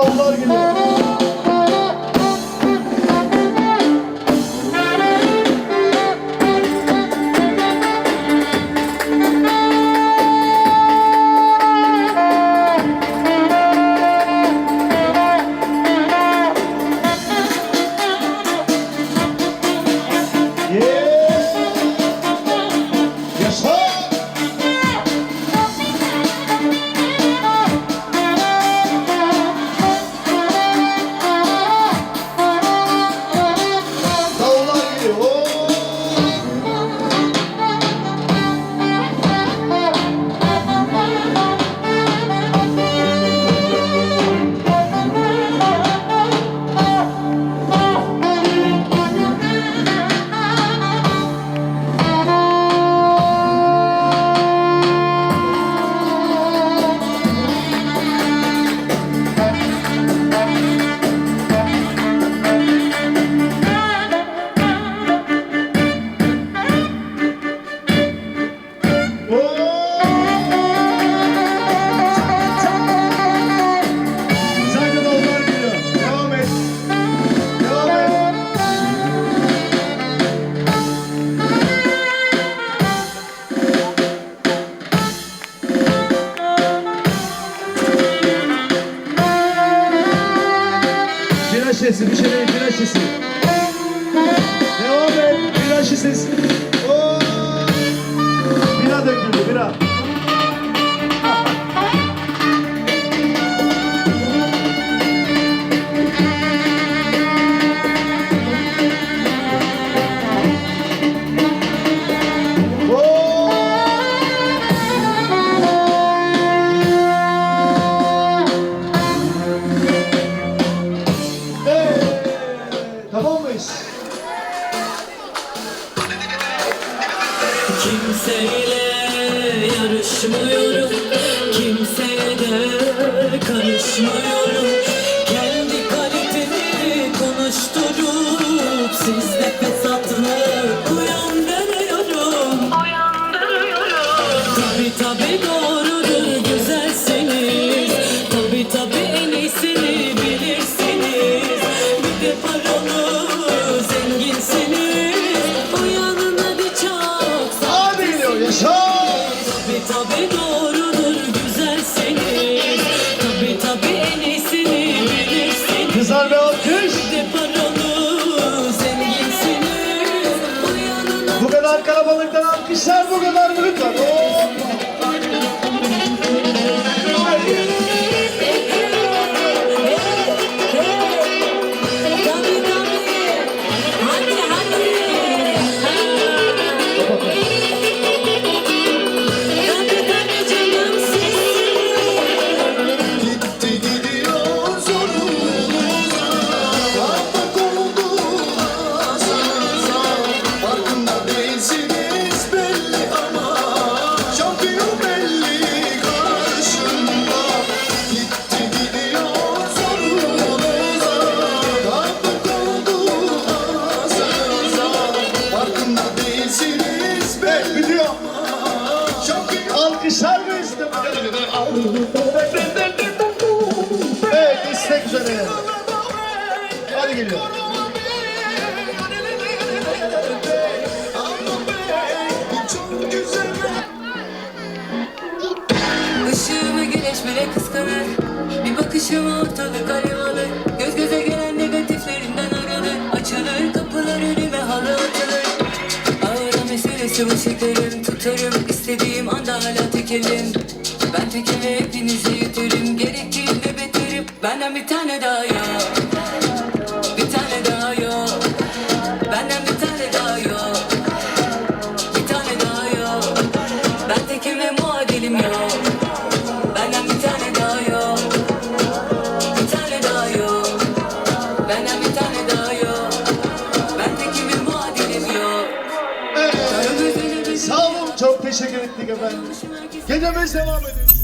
Allahlar geliyor. semplicemente mıyız? Kimseyle yarışmıyorum Kimseye de karışmıyorum Kızlar bir alkış. Bu kadar kalabalıktan alkışlar bu kadar mı lütfen? Hoppa. Evet istek üzere. Hadi geliyor. Işığımı güneş bile kıskanır. Bir bakışım ortalık alev alır Göz göze gelen negatiflerinden aralır Açılır kapılar önüme halı atılır. Ağıra meselesi bu şekerim Tutarım. İstediğim anda hala tekelim Ben tekeme hepinizi yutarım Gerektiğinde beterim Benden bir tane daha yok ettik efendim. Gecemiz devam ediyor.